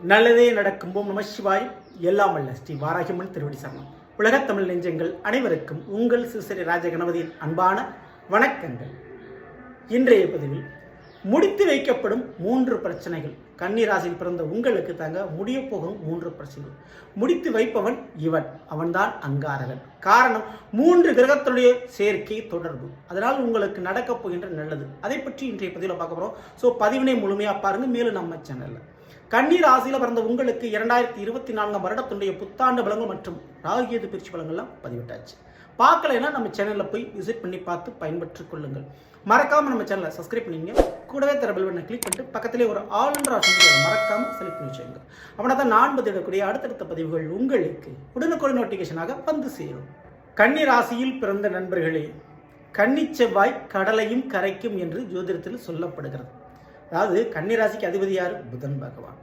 நல்லதே நடக்கும். ஓம் நம சிவாய். எல்லாம் வல்ல ஸ்ரீ வாராகிமன் திருவடி சரணம் உலகத் தமிழ் நெஞ்சங்கள் அனைவருக்கும் உங்கள் சிசரி ராஜகணபதியின் அன்பான வணக்கங்கள். இன்றைய பதிவில் முடித்து வைக்கப்படும் மூன்று பிரச்சனைகள். கன்னிராசியில் பிறந்த உங்களுக்கு தாங்க முடிய போகும் மூன்று பிரச்சனைகள். முடித்து வைப்பவன் இவன். அவன்தான் அங்காரகன். காரணம் மூன்று கிரகத்துடைய சேர்க்கை தொடர்பு. அதனால் உங்களுக்கு நடக்கப் போகின்ற நல்லது. அதை பற்றி இன்றைய பதிவில் பார்க்க போகிறோம் ஸோ பதிவினை முழுமையாக பாருங்கள் மேலும் நம்ம சேனலில் கன்னி ராசியில் பிறந்த உங்களுக்கு இரண்டாயிரத்தி இருபத்தி நான்காம் வருடத்துடைய புத்தாண்டு பலங்கள் மற்றும் ராகியது பிரிச்சு பலங்கள்லாம் பதிவிட்டாச்சு. பார்க்கலைன்னா நம்ம சேனலில் போய் விசிட் பண்ணி பார்த்து பயன்பெற்றுக் கொள்ளுங்கள். மறக்காம நம்ம சேனலை சப்ஸ்கிரைப் பண்ணிங்க. கூடவே தர பெல் பட்டனை கிளிக் பண்ணிட்டு பக்கத்திலே ஒரு ஆல் என்ற ஆப்ஷன் மறக்காம செலக்ட் பண்ணி வச்சுங்க அப்படின்னா தான் நான் பதிவிடக்கூடிய அடுத்தடுத்த பதிவுகள் உங்களுக்கு உடனுக்குடன் நோட்டிஃபிகேஷனாக வந்து சேரும். கன்னி ராசியில் பிறந்த நண்பர்களே கன்னிச் செவ்வாய் கடலையும் கரைக்கும் என்று ஜோதிடத்தில் சொல்லப்படுகிறது. அதாவது கன்னிராசிக்கு அதிபதி யார்? புதன் பகவான்.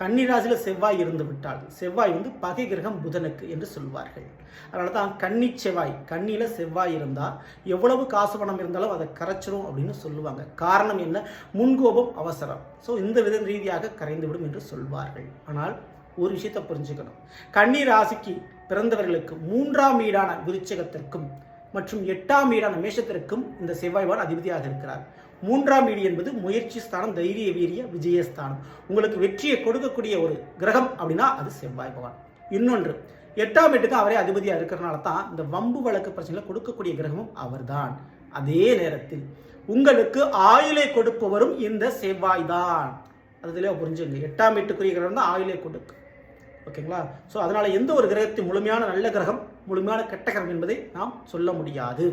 கன்னிராசியில் செவ்வாய் இருந்து விட்டால் செவ்வாய் வந்து பகை கிரகம் புதனுக்கு என்று சொல்வார்கள். அதனால தான் கன்னி செவ்வாய் கண்ணியில் செவ்வாய் இருந்தால் எவ்வளவு காசு பணம் இருந்தாலும் அதை கரைச்சிரும் அப்படின்னு சொல்லுவாங்க. காரணம் என்ன? முன்கோபம் அவசரம். ஸோ இந்த வித ரீதியாக கரைந்துவிடும் என்று சொல்வார்கள். ஆனால் ஒரு விஷயத்தை புரிஞ்சுக்கணும். கன்னி ராசிக்கு பிறந்தவர்களுக்கு மூன்றாம் வீடான விருச்சகத்திற்கும் மற்றும் எட்டாம் வீடான மேஷத்திற்கும் இந்த செவ்வாய்வான் அதிபதியாக இருக்கிறார். மூன்றாம் வீடு என்பது முயற்சி ஸ்தானம் தைரிய வீரிய விஜயஸ்தானம் உங்களுக்கு வெற்றியை கொடுக்கக்கூடிய ஒரு கிரகம் அப்படின்னா அது செவ்வாய் பகவான். இன்னொன்று எட்டாம் வீட்டுக்கு அவரே அதிபதியாக இருக்கிறனால தான் இந்த வம்பு வழக்கு பிரச்சனையில் கொடுக்கக்கூடிய கிரகமும் அவர்தான். அதே நேரத்தில் உங்களுக்கு ஆயுளை கொடுப்பவரும் இந்த செவ்வாய் தான் அதுலேயே புரிஞ்சுங்க எட்டாம் வீட்டுக்குரிய கிரகம் தான் ஆயுளை கொடுக்கும் ஓகேங்களா? ஸோ அதனால் எந்த ஒரு கிரகத்தின் முழுமையான நல்ல கிரகம் முழுமையான கெட்ட கிரகம் என்பதை நாம் சொல்ல முடியாது.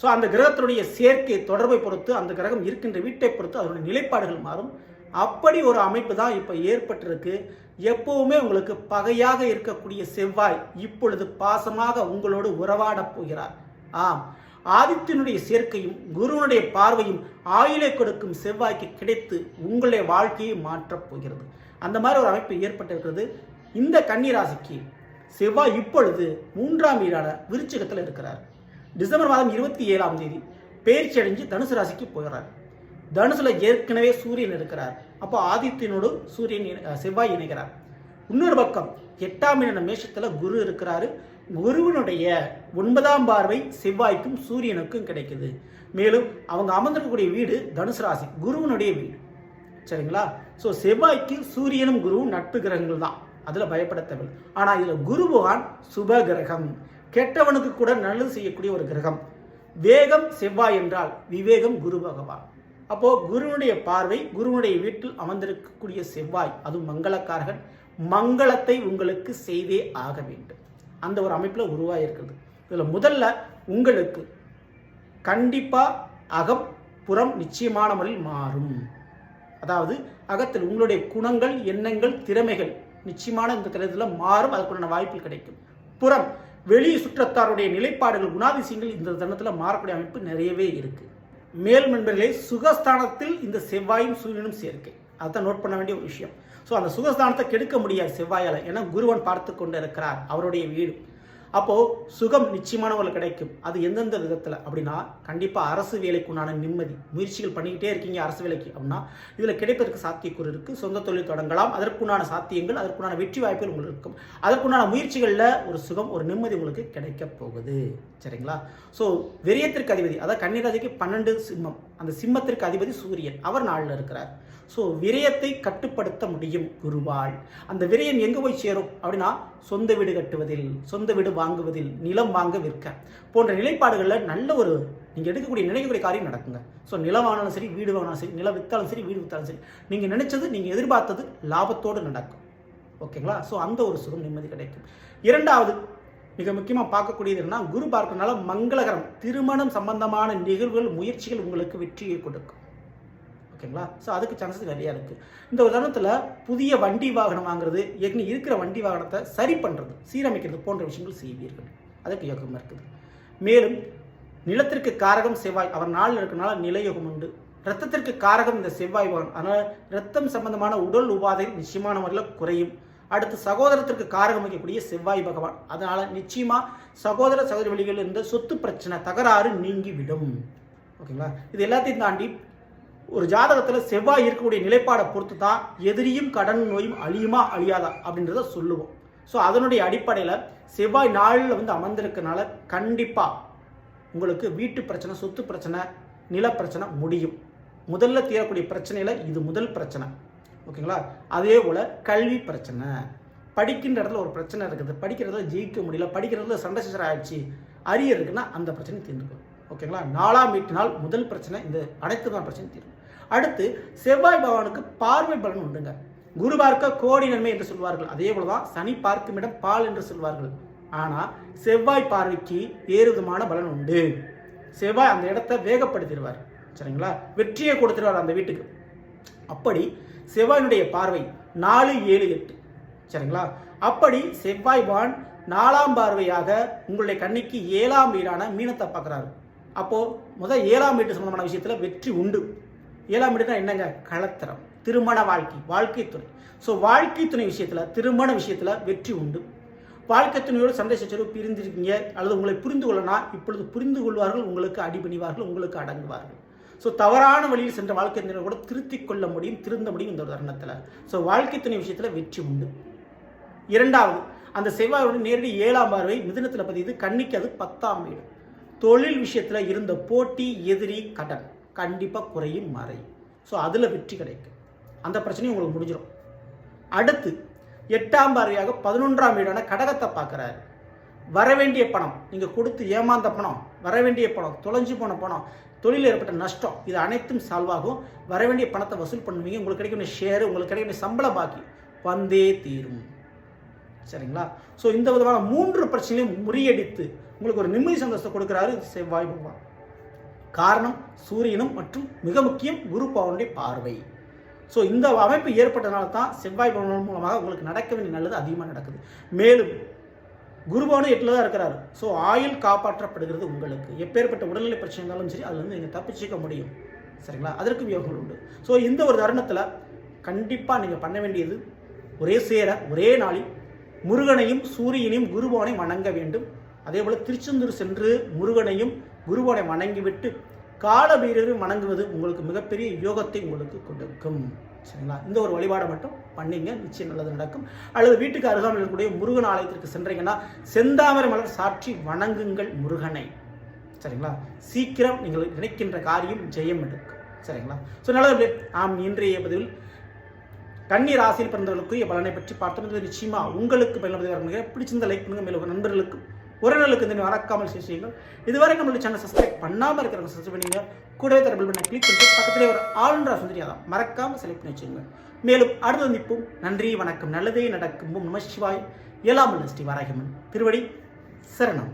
ஸோ அந்த கிரகத்தினுடைய சேர்க்கை தொடர்பை பொறுத்து அந்த கிரகம் இருக்கின்ற வீட்டை பொறுத்து அதனுடைய நிலைப்பாடுகள் மாறும். அப்படி ஒரு அமைப்பு தான் இப்போ ஏற்பட்டிருக்கு. எப்பவுமே உங்களுக்கு பகையாக இருக்கக்கூடிய செவ்வாய் இப்பொழுது பாசமாக உங்களோடு உறவாடப் போகிறார். ஆம். ஆதித்யனுடைய சேர்க்கையும் குருவனுடைய பார்வையும் ஆயுளை கொடுக்கும் செவ்வாய்க்கு கிடைத்து உங்களுடைய வாழ்க்கையை மாற்றப் போகிறது. அந்த மாதிரி ஒரு அமைப்பு ஏற்பட்டிருக்கிறது. இந்த கன்னிராசிக்கு செவ்வாய் இப்பொழுது மூன்றாம் வீடான விருச்சிகத்தில் இருக்கிறார். டிசம்பர் மாதம் இருபத்தி ஏழாம் தேதி பேர்ச்சி அடைஞ்சு தனுசு ராசிக்கு போகிறார் தனுசுல ஏற்கனவே சூரியன் இருக்கிறார். அப்போ ஆதித்யனோடு சூரியன் இணை- செவ்வாய் இணைகிறார். இன்னொரு பக்கம் எட்டாம் இன மேஷத்தில் குரு இருக்கிறாரு. குருவினுடைய ஒன்பதாம் பார்வை செவ்வாய்க்கும் சூரியனுக்கும் கிடைக்குது. மேலும் அவங்க அமர்ந்திருக்கக்கூடிய வீடு தனுசு ராசி குருவனுடைய வீடு. சரிங்களா? ஸோ செவ்வாய்க்கு சூரியனும் குருவும் நட்பு கிரகங்கள் தான். அதில் பயப்பட தேவை ஆனால் இதில் குரு பகவான் சுப கிரகம். கெட்டவனுக்கு கூட நல்லது செய்யக்கூடிய ஒரு கிரகம். வேகம் செவ்வாய் என்றால் விவேகம் குரு பகவான். அப்போ குருவனுடைய பார்வை குருவனுடைய வீட்டில் அமர்ந்திருக்கக்கூடிய செவ்வாய் அது மங்களக்காரகன். மங்களத்தை உங்களுக்கு செய்தே ஆக வேண்டும். அந்த ஒரு அமைப்பில் உருவாகிருக்கிறது இதில் முதல்ல உங்களுக்கு கண்டிப்பாக அகம் புறம் நிச்சயமான முறையில் மாறும். அதாவது அகத்தில் உங்களுடைய குணங்கள் எண்ணங்கள் திறமைகள் நிச்சயமான இந்த திறத்தில் மாறும். அதுக்குண்டான வாய்ப்பு கிடைக்கும். புறம் வெளி சுற்றத்தாருடைய நிலைப்பாடுகள் குணாதிசயங்கள் இந்த தருணத்தில் மாறக்கூடிய அமைப்பு நிறையவே இருக்கு. மேலும் நண்பர்களே சுகஸ்தானத்தில் இந்த செவ்வாயும் சூரியனும் சேர்க்கை. அதான் நோட் பண்ண வேண்டிய ஒரு விஷயம். ஸோ அந்த சுகஸ்தானத்தை கெடுக்க முடியாது செவ்வாயால். ஏன்னா குருவன் பார்த்து கொண்டு இருக்கிறார் அவருடைய வீடு. அப்போது சுகம் நிச்சயமான உங்களுக்கு கிடைக்கும். அது எந்தெந்த விதத்தில்? அப்படின்னா கண்டிப்பாக அரசு வேலைக்கு உண்டான நிம்மதி. முயற்சிகள் பண்ணிக்கிட்டே இருக்கீங்க அரசு வேலைக்கு. அப்படின்னா இதில் கிடைப்பதற்கு சாத்தியக்கூறு இருக்குது சொந்த தொழில் தொடங்கலாம். அதற்குண்டான சாத்தியங்கள் அதற்குண்டான வெற்றி வாய்ப்புகள் உங்களுக்கு இருக்கும். அதற்குண்டான முயற்சிகளில் ஒரு சுகம் ஒரு நிம்மதி உங்களுக்கு கிடைக்க போகுது. சரிங்களா? ஸோ விரயத்திற்கு அதிபதி அதாவது கன்னிராஜிக்கு பன்னெண்டு சிம்மம். அந்த சிம்மத்திற்கு அதிபதி சூரியன். அவர் நாளில் இருக்கிறார். ஸோ விரயத்தை கட்டுப்படுத்த முடியும் குருவாள். அந்த விரயம் எங்கே போய் சேரும்? அப்படின்னா சொந்த வீடு கட்டுவதில் சொந்த வீடு வாங்குவதில் நிலம் வாங்க விற்க. போன்ற நிலைப்பாடுகளில் நல்ல ஒரு நீங்கள் எடுக்கக்கூடிய நினைக்கக்கூடிய காரியம் நடக்குங்க. ஸோ நிலம் வாங்கினாலும் சரி வீடு வாங்கினாலும் சரி நிலம் விற்றாலும் சரி வீடு விற்றாலும் சரி நீங்கள் நினைச்சது நீங்கள் எதிர்பார்த்தது லாபத்தோடு நடக்கும். ஓகேங்களா? ஸோ அந்த ஒரு சுகம் நிம்மதி கிடைக்கும். இரண்டாவது மிக முக்கியமாக பார்க்கக்கூடியது என்னன்னா குரு பார்க்கறதுனால மங்களகரம் திருமணம் சம்பந்தமான நிகழ்வுகள் முயற்சிகள் உங்களுக்கு வெற்றியை கொடுக்கும். ஓகேங்களா? ஸோ அதுக்கு சான்சஸ் நிறையா இருக்குது இந்த உதாரணத்தில் புதிய வண்டி வாகனம் வாங்குறது ஏற்கனவே இருக்கிற வண்டி வாகனத்தை சரி பண்ணுறது சீரமைக்கிறது போன்ற விஷயங்கள் செய்வீர்கள். அதுக்கு யோகம் இருக்குது. மேலும் நிலத்திற்கு காரகம் செவ்வாய் அவர் நாளில் இருக்கனால நிலையோகம் உண்டு. ரத்தத்திற்கு காரகம் இந்த செவ்வாய் வாகனம். அதனால் ரத்தம் சம்பந்தமான உடல் உபாதை நிச்சயமான முறையில் குறையும். அடுத்து சகோதரத்திற்கு காரகம் வைக்கக்கூடிய செவ்வாய் பகவான். அதனால் நிச்சயமாக சகோதர சகோதரி வழிகளில் இருந்த சொத்து பிரச்சனை தகராறு நீங்கிவிடும் ஓகேங்களா? இது எல்லாத்தையும் தாண்டி ஒரு ஜாதகத்தில் செவ்வாய் இருக்கக்கூடிய நிலைப்பாடை பொறுத்து தான் எதிரியும் கடன் நோயும் அழியுமா அழியாதா அப்படின்றத சொல்லுவோம். ஸோ அதனுடைய அடிப்படையில் செவ்வாய் நாளில் வந்து அமர்ந்திருக்கனால கண்டிப்பாக உங்களுக்கு வீட்டு பிரச்சனை சொத்து பிரச்சனை நிலப்பிரச்சனை முடியும். முதல்ல தீரக்கூடிய பிரச்சனையில் இது முதல் பிரச்சனை. ஓகேங்களா? அதே போல் கல்வி பிரச்சனை. படிக்கின்ற இடத்துல ஒரு பிரச்சனை இருக்குது. படிக்கிறதுல ஜெயிக்க முடியல. படிக்கிறதுல சண்டை சிசர் ஆயிடுச்சு. அரியர் இருக்குன்னா அந்த பிரச்சனை தீர்ந்துக்கும். ஓகேங்களா? நாலாம் வீட்டு நாள் முதல் பிரச்சனை. இந்த அனைத்து தான் பிரச்சனை தீரும் அடுத்து செவ்வாய் பகவானுக்கு பார்வை பலன் உண்டுங்க. குரு பார்க்க கோடி நன்மை என்று சொல்வார்கள். அதே போலதான் சனி பார்க்கும் இடம் பால் என்று சொல்வார்கள். ஆனால் செவ்வாய் பார்வைக்கு வேறு விதமான பலன் உண்டு. செவ்வாய் அந்த இடத்தை வேகப்படுத்திடுவார். சரிங்களா? வெற்றியை கொடுத்துருவார் அந்த வீட்டுக்கு. அப்படி செவ்வாயினுடைய பார்வை நாலு ஏழு எட்டு. சரிங்களா? அப்படி செவ்வாய் பான் நாலாம் பார்வையாக உங்களுடைய கண்ணிக்கு ஏழாம் வீடான மீனத்தை பார்க்குறாரு. அப்போது முதல் ஏழாம் வீட்டு சம்பந்தமான விஷயத்தில் வெற்றி உண்டு. ஏழாம் வீடுனா என்னங்க? கலத்திரம் திருமண வாழ்க்கை வாழ்க்கை துணை. ஸோ வாழ்க்கை துணை விஷயத்தில் திருமண விஷயத்தில் வெற்றி உண்டு. வாழ்க்கை துணையோடு சண்டை சச்சரவு பிரிந்திருக்கீங்க அல்லது உங்களை புரிந்து கொள்ளனா இப்பொழுது புரிந்து கொள்வார்கள் உங்களுக்கு அடிபணிவார்கள் உங்களுக்கு அடங்குவார்கள். ஸோ தவறான வழியில் சென்ற வாழ்க்கை துணை கூட திருத்திக் கொள்ள முடியும் திருந்த முடியும் இந்த ஒரு தருணத்தில். ஸோ வாழ்க்கை துணை விஷயத்தில் வெற்றி உண்டு. இரண்டாவது அந்த செவ்வாயோட நேரடி ஏழாம் பார்வை மிதனத்தில் பதியுது கண்ணிக்கு அது பத்தாம் வீடு தொழில் விஷயத்தில் இருந்த போட்டி எதிரி கடன். கண்டிப்பாக குறையும் மறையும் ஸோ அதில் வெற்றி கிடைக்கும். அந்த பிரச்சனையும் உங்களுக்கு முடிஞ்சிடும் அடுத்து எட்டாம் பார்வையாக பதினொன்றாம் வீடான கடகத்தை பார்க்குறாரு. வரவேண்டிய பணம் நீங்கள் கொடுத்து ஏமாந்த பணம் வரவேண்டிய பணம் தொலைஞ்சு போன பணம் தொழில் ஏற்பட்ட நஷ்டம் இது அனைத்தும் சால்வ் ஆகும். வரவேண்டிய பணத்தை வசூல் பண்ணுவீங்க உங்களுக்கு கிடைக்க வேண்டிய ஷேர் உங்களுக்கு கிடைக்க வேண்டிய சம்பள பாக்கி. வந்தே தீரும். சரிங்களா? ஸோ இந்த விதமான மூன்று பிரச்சனையும் முறியடித்து உங்களுக்கு ஒரு நிம்மதி சந்தோஷத்தை கொடுக்குறாரு செவ்வாய் பகவான். காரணம் சூரியனும் மற்றும் மிக முக்கியம் குரு பவனுடைய பார்வை. ஸோ இந்த அமைப்பு ஏற்பட்டதுனால தான் செவ்வாய் பவன் மூலமாக உங்களுக்கு நடக்க வேண்டிய நல்லது அதிகமாக நடக்குது. மேலும் குருபவனும் எட்டில் தான் இருக்கிறார். ஸோ ஆயுள் காப்பாற்றப்படுகிறது உங்களுக்கு. எப்பேற்பட்ட உடல்நிலை பிரச்சனை இருந்தாலும் சரி அதுலேருந்து நீங்கள் தப்பிச்சிக்க முடியும். சரிங்களா? அதற்கும் யோகங்கள் உண்டு. ஸோ இந்த ஒரு தருணத்தில் கண்டிப்பாக நீங்கள் பண்ண வேண்டியது ஒரே சேர ஒரே நாளில் முருகனையும் சூரியனையும் குருபவனையும் வணங்க வேண்டும். அதே போல் திருச்செந்தூர் சென்று முருகனையும் குருவனை வணங்கிவிட்டு காலபீரரை வணங்குவது உங்களுக்கு மிகப்பெரிய யோகத்தை உங்களுக்கு கொடுக்கும். சரிங்களா? இந்த ஒரு வழிபாடை மட்டும் பண்ணீங்க நிச்சயம் நல்லது நடக்கும். அல்லது வீட்டுக்கு அருகாமல் இருக்கக்கூடிய முருகன் ஆலயத்திற்கு சென்றீங்கன்னா செந்தாமரை மலர் சாற்றி வணங்குங்கள் முருகனை. சரிங்களா? சீக்கிரம் நீங்கள் நினைக்கின்ற காரியம் ஜெயம் எடுக்கும். சரிங்களா? ஸோ நல்லது ஆம் இன்றைய பதிவில் கன்னி ராசியில் பிறந்தவர்களுக்குரிய பலனை பற்றி பார்த்தோம். நிச்சயமாக நிச்சயமா உங்களுக்கு பயனுள்ளதாக இருக்கும். பிடிச்சிருந்த லைக் பண்ணுங்க. மேலும் நண்பர்களுக்கும் உறவினர்களுக்கு இந்த மறக்காமல் share செய்யுங்கள். இதுவரை நம்மளுடைய சேனல் சப்ஸ்கிரைப் பண்ணாமல் இருக்கிறவங்க சப்ஸ்கிரைப் பண்ணிங்க கூடவே தரபிள் பண்ண கிளிக் பண்ணிட்டு பக்கத்திலே ஒரு ஆளுன்ற சுந்தரியா தான் மறக்காமல் செலக்ட் பண்ணி வச்சுங்க மேலும் அடுத்த நிற்போம் நன்றி வணக்கம் நல்லதே நடக்கும். நம சிவாய். ஏழாமல் ஸ்ரீ வாராகிமன் திருவடி சரணம்.